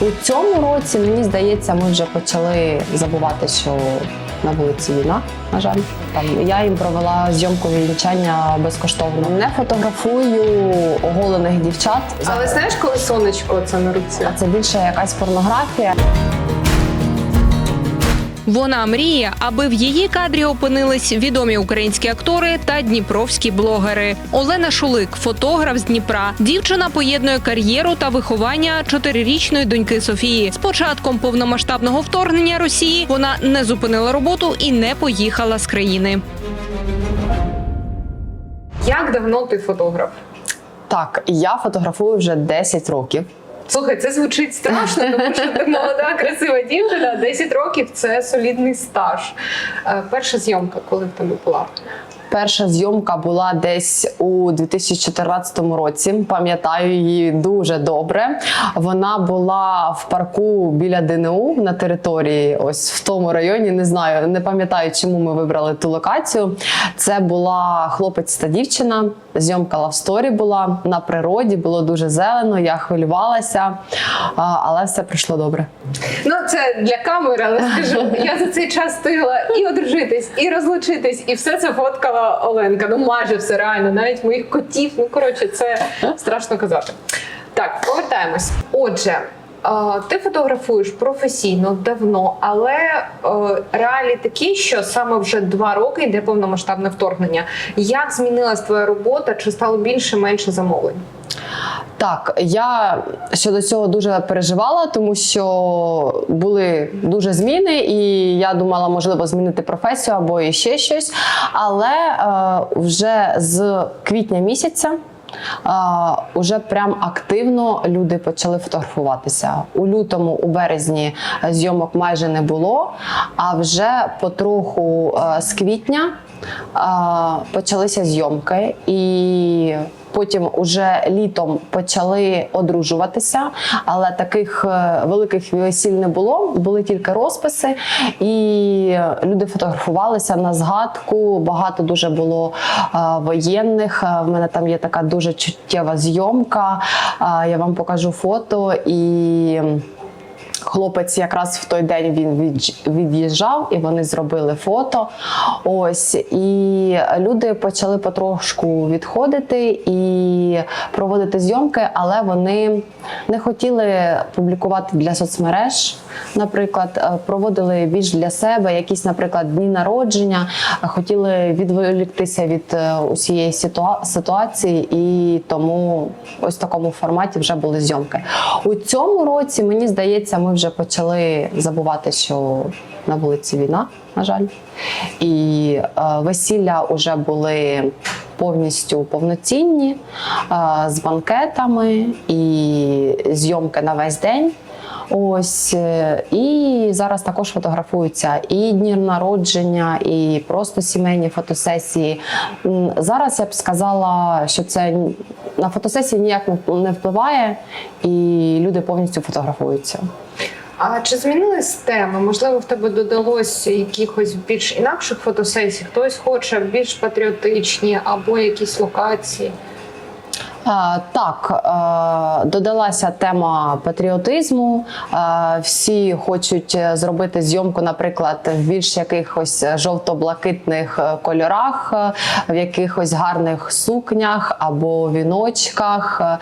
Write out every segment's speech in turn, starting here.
У цьому році, мені здається, ми вже почали забувати, що на вулиці війна, на жаль. Там я їм провела зйомку вінчання безкоштовно. Не фотографую оголених дівчат. Але знаєш, коли сонечко це на руці? А Це більше якась порнографія. Вона мріє, аби в її кадрі опинились відомі українські актори та дніпровські блогери. Олена Шулик, фотограф з Дніпра. Дівчина поєднує кар'єру та виховання чотирирічної доньки Софії. З початком повномасштабного вторгнення Росії вона не зупинила роботу і не поїхала з країни. Як давно ти фотограф? Так, я фотографую вже 10 років. Слухай, це звучить страшно, тому що ти молода, красива дівчина. 10 років це солідний стаж. Е, Перша зйомка, коли в тебе була? Перша зйомка була десь у 2014 році. Пам'ятаю її дуже добре. Вона була в парку біля ДНУ на території, ось в тому районі. Не знаю, не пам'ятаю, чому ми вибрали ту локацію. Це була хлопець та дівчина. Зйомка лавсторі була на природі, було дуже зелено. Я хвилювалася, але все пройшло добре. Ну, це для камери, але скажу, я за цей час встигла і одружитись, і розлучитись, і все це фоткала Оленка. Ну майже все реально, навіть моїх котів. Ну коротше, це страшно казати. Так, повертаємось. Отже. Ти фотографуєш професійно давно, але е, реалії такі, що саме вже два роки йде повномасштабне вторгнення. Як змінилась твоя робота? Чи стало більше менше замовлень? Так, я щодо цього дуже переживала, тому що були дуже зміни, і я думала, можливо, змінити професію або ще щось. Але е, вже з квітня місяця. Уже прям активно люди почали фотографуватися у лютому, у березні зйомок майже не було. А вже потроху е, з квітня почалися зйомки, і потім уже літом почали одружуватися, але таких е, великих весіль не було. Були тільки розписи, і люди фотографувалися на згадку. Багато дуже було е, воєнних. Е, В мене там є така дуже чуттєва зйомка. Я вам покажу фото і. Хлопець якраз в той день він від'їжджав, і вони зробили фото. Ось і люди почали потрошку відходити і проводити зйомки, але вони не хотіли публікувати для соцмереж. Наприклад, е, проводили більш для себе якісь, наприклад, дні народження, е, хотіли відволіктися від е, усієї ситуації, і тому ось в такому форматі вже були зйомки. У цьому році мені здається, ми вже почали забувати, що на вулиці війна, на жаль, і весілля вже були повністю повноцінні з банкетами і зйомки на весь день. Ось е, і зараз також фотографуються і дні народження, і просто сімейні фотосесії. Зараз я б сказала, що це на фотосесії ніяк не- впливає, і люди повністю фотографуються. А чи змінились теми? Можливо, в тебе додалось якихось більш інакших фотосесій? Хтось хоче більш патріотичні або якісь локації? А, Так, е, додалася тема патріотизму. Е, Всі хочуть е, зробити зйомку, наприклад, в більш якихось жовто-блакитних е, кольорах, е, в якихось гарних сукнях або віночках. е,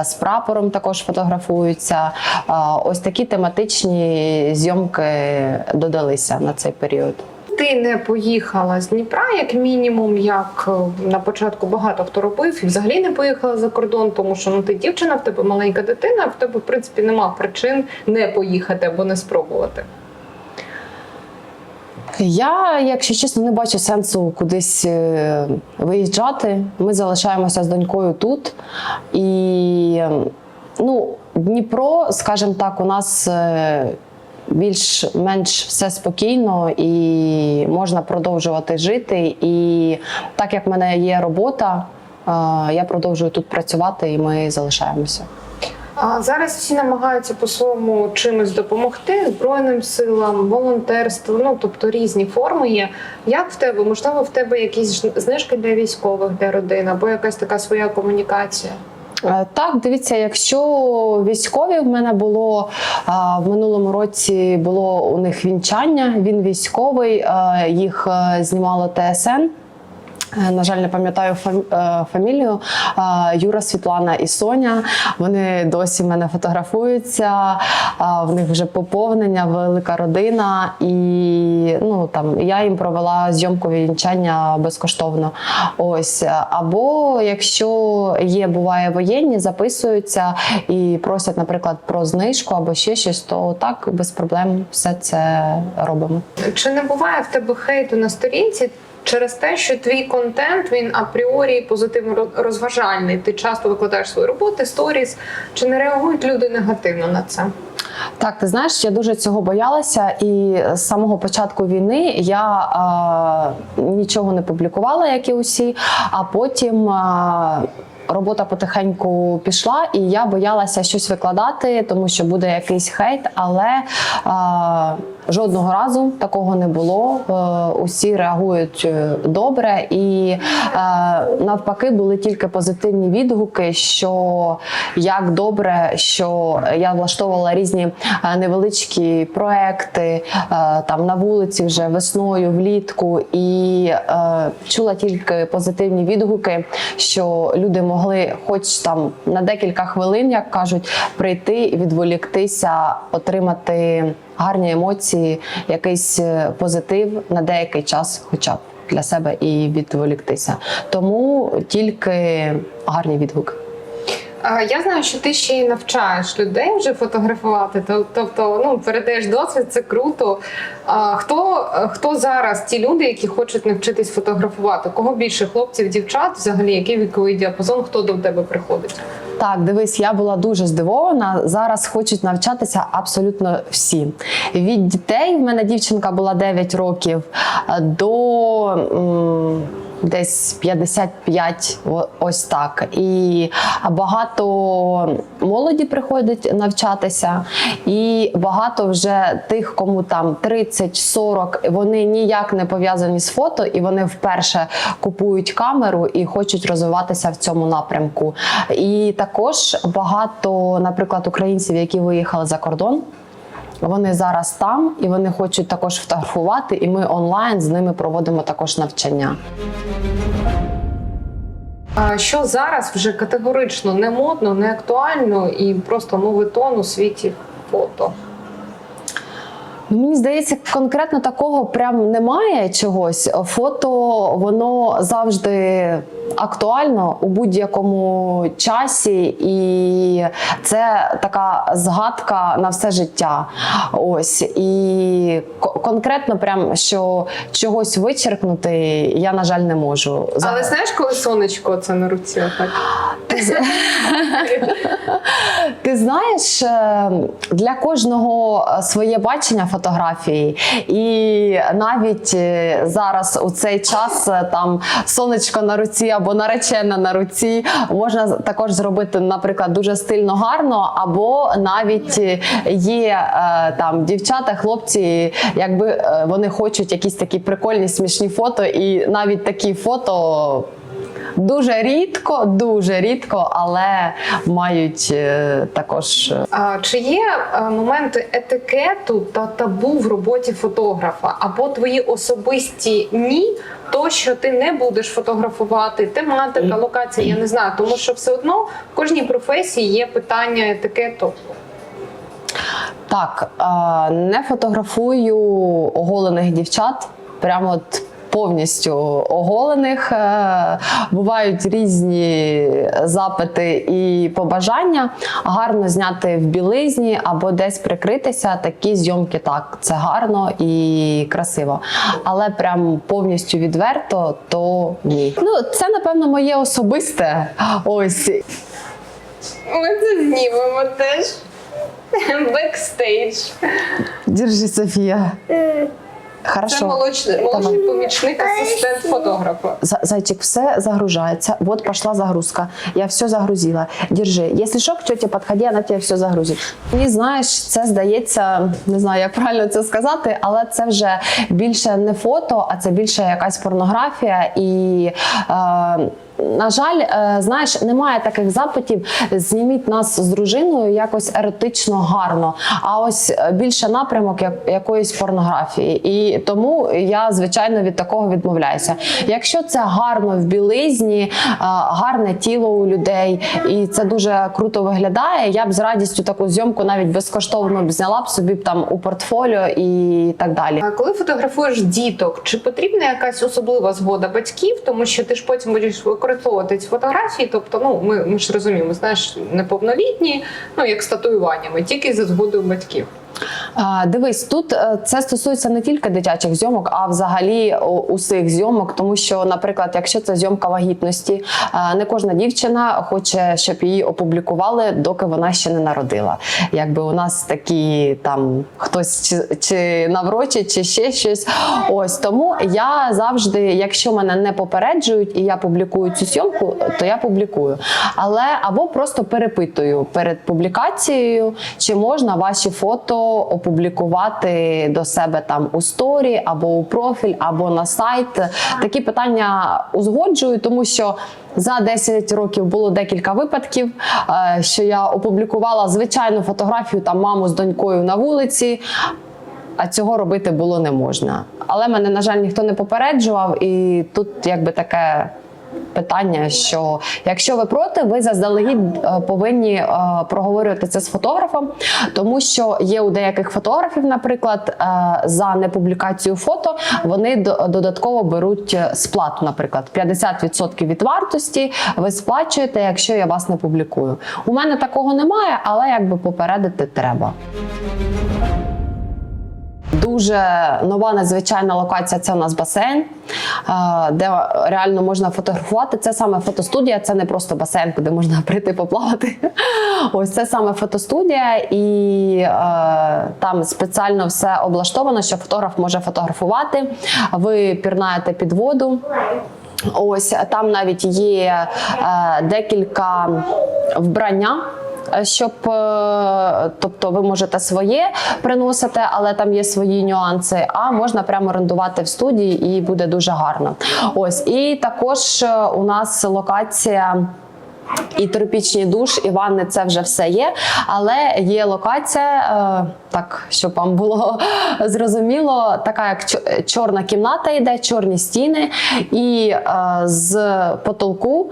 е, З прапором також фотографуються. Е, Ось такі тематичні зйомки додалися на цей період. Ти не поїхала з Дніпра, як мінімум, як е, на початку багато хто робив, і взагалі не поїхала за кордон, тому що ну ти дівчина, в тебе маленька дитина, в тебе в принципі нема причин не поїхати або не спробувати. Я, якщо чесно, не бачу сенсу кудись е, виїжджати. Ми залишаємося з донькою тут. І е, ну, Дніпро, скажімо так, у нас. Більш-менш все спокійно і можна продовжувати жити. І так як в мене є робота, е, я продовжую тут працювати, і ми залишаємося. А зараз всі намагаються по-своєму чимось допомогти збройним силам, волонтерству, ну тобто різні форми є. Як в тебе? Можливо, в тебе якісь знижки для військових, для родин, або якась така своя комунікація? Е, Так, дивіться, якщо військові в мене було в минулому році було у них вінчання. Він військовий, е, їх е, знімало ТСН. Е, На жаль, не пам'ятаю е, фамілію. Е, Юра, Світлана і Соня. Вони досі мене фотографуються. В них вже поповнення, велика родина. І ну там я їм провела зйомку вінчання безкоштовно. Ось або якщо є, буває воєнні, записуються і просять, наприклад, про знижку або ще щось, то так без проблем все це робимо. Чи не буває в тебе хейту на сторінці через те, що твій контент він апріорі позитивно роз- розважальний? Ти часто викладаєш свої роботи, сторіс. Чи не реагують люди негативно на це? Так, ти знаєш, я дуже цього боялася, і з самого початку війни я е, нічого не публікувала, як і усі. А потім е, робота потихеньку пішла, і я боялася щось викладати, тому що буде якийсь хейт, але е, жодного разу такого не було. Е, усі реагують е, добре, і е, навпаки були тільки позитивні відгуки, що як добре, що я влаштовувала різні невеличкі проекти там на вулиці вже весною, влітку, і чула тільки позитивні відгуки, що люди могли, хоч там на декілька хвилин, як кажуть, прийти, відволіктися, отримати гарні емоції, якийсь е, позитив на деякий час, хоча б для себе і відволіктися. Тому тільки гарні відгуки. Я знаю, що ти ще й навчаєш людей вже фотографувати. Тобто, ну передаєш досвід, це круто. А хто, хто зараз ті люди, які хочуть навчитись фотографувати? Кого більше хлопців, дівчат, взагалі, який віковий діапазон, хто до тебе приходить? Так, дивись, я була дуже здивована. Зараз хочуть навчатися абсолютно всі. Від дітей в мене дівчинка була 9 років до десь 55, ось так. І багато молоді приходять навчатися, і багато вже тих, кому там 30-40, вони ніяк не пов'язані з фото, і вони вперше купують камеру і хочуть розвиватися в цьому напрямку. І також багато, наприклад, українців, які виїхали за кордон. Вони зараз там і вони хочуть також фотографувати, і ми онлайн з ними проводимо також навчання. А що зараз вже категорично не модно, не актуально і просто новий тон у світі фото? Ну, Мені здається, конкретно такого прям немає чогось. Фото воно завжди актуально у будь-якому часі, і це така згадка на все життя. Ось і ко- конкретно, прям що чогось вичеркнути, я на жаль не можу. Але знаєш, коли сонечко це на руці? Отак? Ти, знаєш, е, для кожного своє бачення фотографії, і навіть е, зараз у цей час е, там сонечко на руці або наречена на руці можна також зробити, наприклад, дуже стильно гарно, або навіть є е, там дівчата, хлопці, якби е, вони хочуть якісь такі прикольні смішні фото, і навіть такі фото. Дуже рідко, дуже рідко, але мають е, також. А, чи є моменти етикету та табу в роботі фотографа, або твої особисті ні, то що ти не будеш фотографувати, тематика, локація, я не знаю, тому що все одно в кожній професії є питання етикету. Так, не фотографую оголених дівчат. Прямо от. Повністю оголених Е, бувають різні запити і побажання. Гарно зняти в білизні або десь прикритися. Такі зйомки так, це гарно і красиво. Але прям повністю відверто, то ні. Ну це напевно моє особисте. Ось Ми це знімемо теж. Бекстейдж. держи, Софія. Це Хорошо. молодший, молодший помічник, асистент фотографа. За- Зайчик, все загружается. Вот пошла загрузка. Я все загрузила. Держи. Если що, к тете подходи, вона тебе все загрузить. Мені знаєш, це здається, не знаю, як правильно це сказати, але це вже більше не фото, а це більше якась порнографія. І е, на жаль, е, знаєш, немає таких запитів. Зніміть нас з дружиною якось еретично гарно. А ось е, більше напрямок як, якоїсь порнографії. І тому я звичайно від такого відмовляюся. Якщо це гарно в білизні, е, гарне тіло у людей, і це дуже круто виглядає. Я б з радістю таку зйомку навіть безкоштовно б зняла б собі б там у портфоліо і так далі. А коли фотографуєш діток, чи потрібна якась особлива згода батьків, тому що ти ж потім будеш використовувати ці фотографії? Тобто, ну ми, ми ж розуміємо, знаєш, неповнолітні, ну як з татуюваннями, тільки за згодою батьків. Дивись, тут е, це стосується не тільки дитячих зйомок, а взагалі усіх зйомок, тому що, наприклад, якщо це зйомка вагітності, не кожна дівчина хоче, щоб її опублікували, доки вона ще не народила. Якби у нас такі там хтось чи, чи наврочить, чи ще щось. Ось тому я завжди, якщо мене не попереджують і я публікую цю зйомку, то я публікую. Але або просто перепитую перед публікацією, чи можна ваші фото опублікувати до себе там у сторі, або у профіль, або на сайт. Такі питання узгоджую, тому що. За 10 років було декілька випадків, е, що я опублікувала звичайну фотографію там маму з донькою на вулиці, а цього робити було не можна. Але мене, на жаль, ніхто не попереджував, і тут якби таке. Питання, що якщо ви проти, ви заздалегідь е, повинні е, проговорювати це з фотографом, тому що є у деяких фотографів, наприклад, е, за непублікацію фото вони до- додатково беруть сплату, наприклад, 50% від вартості ви сплачуєте, якщо я вас не публікую. У мене такого немає, але якби попередити треба. Дуже нова надзвичайна локація. Це у нас басейн, е, де реально можна фотографувати. Це саме фотостудія, це не просто басейн, куди можна прийти поплавати. Ось це саме фотостудія, і е, там спеціально все облаштовано, що фотограф може фотографувати. Ви пірнаєте під воду. Ось там навіть є е, декілька вбрання. Щоб, е, тобто, ви можете своє приносити, але там є свої нюанси. А можна прямо орендувати в студії, і буде дуже гарно. Ось і також е, у нас локація. І тропічний душ, і ванни це вже все є. Але є локація, е, так щоб вам було зрозуміло, така як чорна кімната йде, чорні стіни, і з потолку,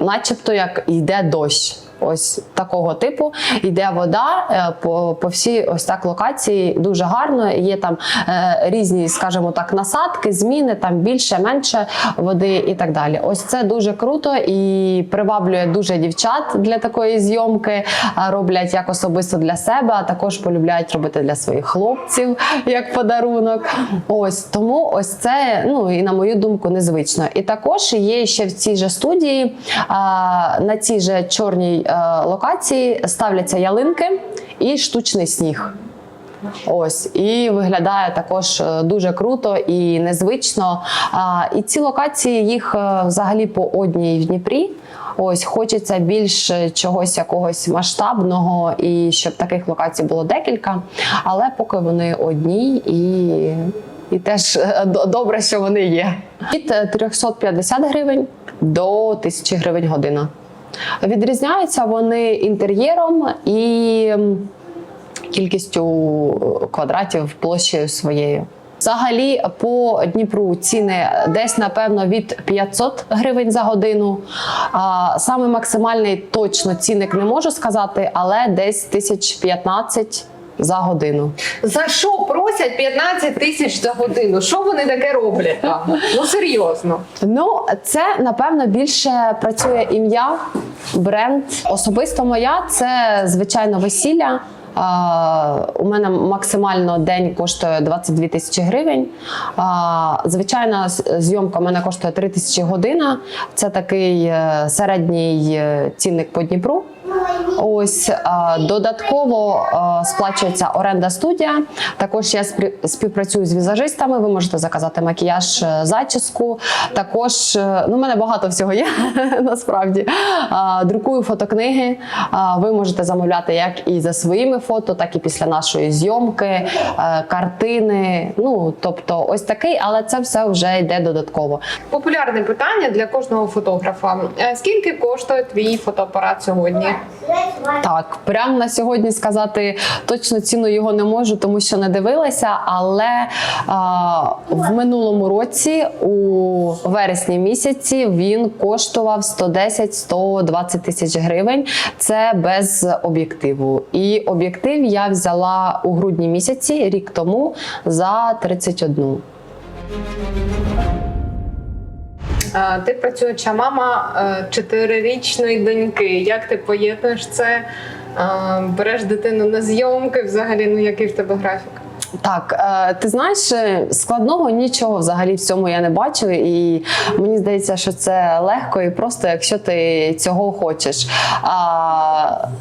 начебто, як йде дощ. Ось такого типу йде вода е, по, по всій ось так локації. Дуже гарно. Є там е, різні, скажімо так, насадки, зміни, там більше, менше води і так далі. Ось це дуже круто і приваблює дуже дівчат для такої зйомки. Роблять як особисто для себе, а також полюбляють робити для своїх хлопців як подарунок. Ось тому ось це, ну і на мою думку, незвично. І також є ще в цій же студії а, на цій же чорній е, локації ставляться ялинки і штучний сніг. Ось і виглядає також е, дуже круто і незвично. А, і ці локації їх е, взагалі по одній в Дніпрі. Ось хочеться більш е, чогось якогось масштабного, і щоб таких локацій було декілька. Але поки вони одні і. І теж е, добре, що вони є. Від е, 350 гривень до 1000 гривень година. Відрізняються вони інтер'єром і кількістю квадратів площею своєю. Взагалі по Дніпру ціни десь напевно від 500 гривень за годину. А, саме максимальний точно цінник не можу сказати, але десь 1015 за годину. За що просять 15 тисяч за годину? Що вони таке роблять там? Ну серйозно. Ну, це напевно більше працює ім'я, бренд. Особисто моя це звичайно весілля. А, у мене максимально день коштує 22 тисячі гривень. А, звичайна зйомка у мене коштує 3 тисячі година. Це такий е, середній е, цінник по Дніпру. Ось е, додатково е, сплачується оренда студія. Також я співпрацюю з візажистами. Ви можете заказати макіяж, е, зачіску. Також ну, у мене багато всього є насправді. Друкую фотокниги. Ви можете замовляти як і за своїми фото, так і після нашої зйомки, картини. Ну тобто, ось такий, але це все вже йде додатково. Популярне питання для кожного фотографа. Скільки коштує твій фотоапарат сьогодні? Так, прямо на сьогодні сказати точно ціну його не можу, тому що не дивилася. Але а, в минулому році, у вересні місяці, він коштував 110-120 тисяч гривень. Це без об'єктиву. І об'єктив я взяла у грудні місяці, рік тому, за 31. Ти працююча мама е, чотирирічної доньки. Як ти поєднуєш це? Береш дитину на зйомки взагалі, ну який в тебе графік? Так, е, ти знаєш, е, складного нічого взагалі в цьому я не бачу, і мені здається, що це легко і просто, якщо ти цього хочеш.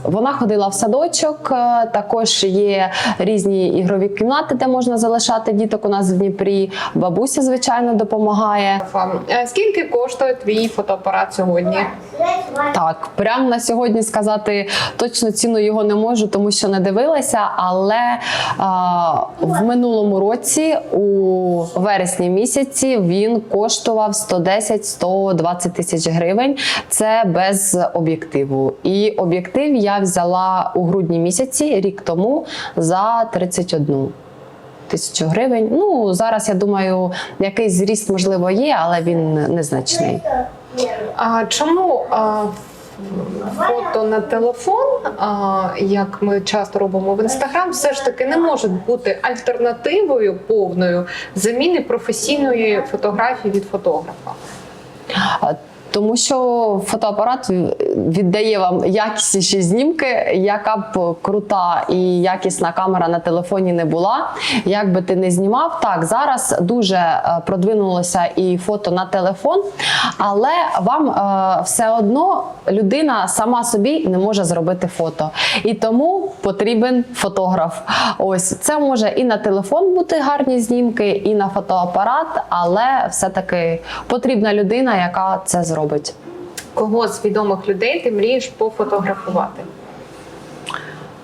Вона ходила в садочок, е, також є різні ігрові кімнати, де можна залишати діток у нас в Дніпрі. Бабуся, звичайно, допомагає. Скільки коштує твій фотоапарат сьогодні? Так, прямо на сьогодні сказати точно ціну його не можу, тому що не дивилася. Але в минулому році, у вересні місяці, він коштував 110-120 тисяч гривень. Це без об'єктиву. І об'єктив я взяла у грудні місяці, рік тому, за 31 тисячу гривень. Ну зараз я думаю, якийсь зріст можливо є, але він незначний. А чому а, фото на телефон, як ми часто робимо в інстаграм, все ж таки не може бути альтернативою повною заміни професійної фотографії від фотографа? Тому що фотоапарат віддає вам якісніші знімки, яка б крута і якісна камера на телефоні не була. Як би ти не знімав, так зараз дуже е, продвинулося і фото на телефон, але вам е, все одно людина сама собі не може зробити фото. І тому потрібен фотограф. Ось це може і на телефон бути гарні знімки, і на фотоапарат, але все-таки потрібна людина, яка це зробить. Кого з відомих людей ти мрієш пофотографувати?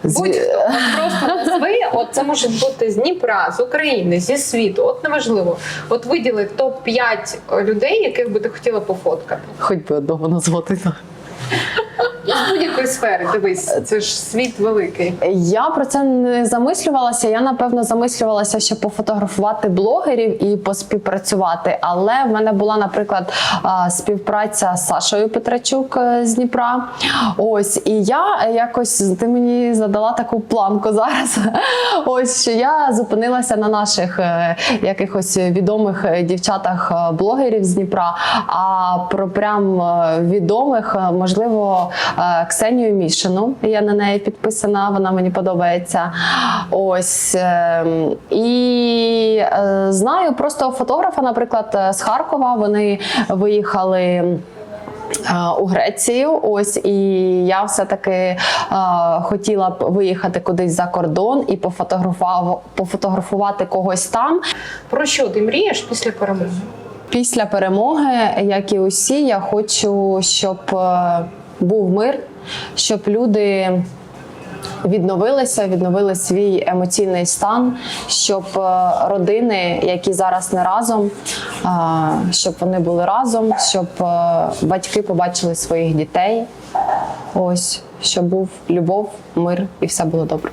З- Будь-хто просто назви, от це може бути з Дніпра, з України, зі світу. От неважливо. От виділи топ 5 людей, яких би ти хотіла пофоткати. Хоч би одного назвати. З будь-якої сфери, дивись, це ж світ великий. Я про це не замислювалася. Я напевно замислювалася, щоб пофотографувати блогерів і поспівпрацювати. Але в мене була, наприклад, співпраця з Сашою Петрачук е, з Дніпра. Ось і я якось ти мені задала таку планку зараз. Ось що я зупинилася на наших е, якихось відомих е, дівчатах е, блогерів з Дніпра. А про прям відомих, можливо, Ксенію Мішину. Я на неї підписана, вона мені подобається. Ось ем, і е, знаю просто фотографа, наприклад, з Харкова. Вони виїхали. е, У Грецію, ось і я все-таки е, хотіла б виїхати кудись за кордон і пофотографував, пофотографувати когось там. Про що ти мрієш після перемоги? Після перемоги, як і усі, я хочу, щоб був мир, щоб люди відновилися, відновили свій емоційний стан, щоб е, родини, які зараз не разом, е, щоб вони були разом, щоб е, батьки побачили своїх дітей. Ось щоб був любов, мир і все було добре.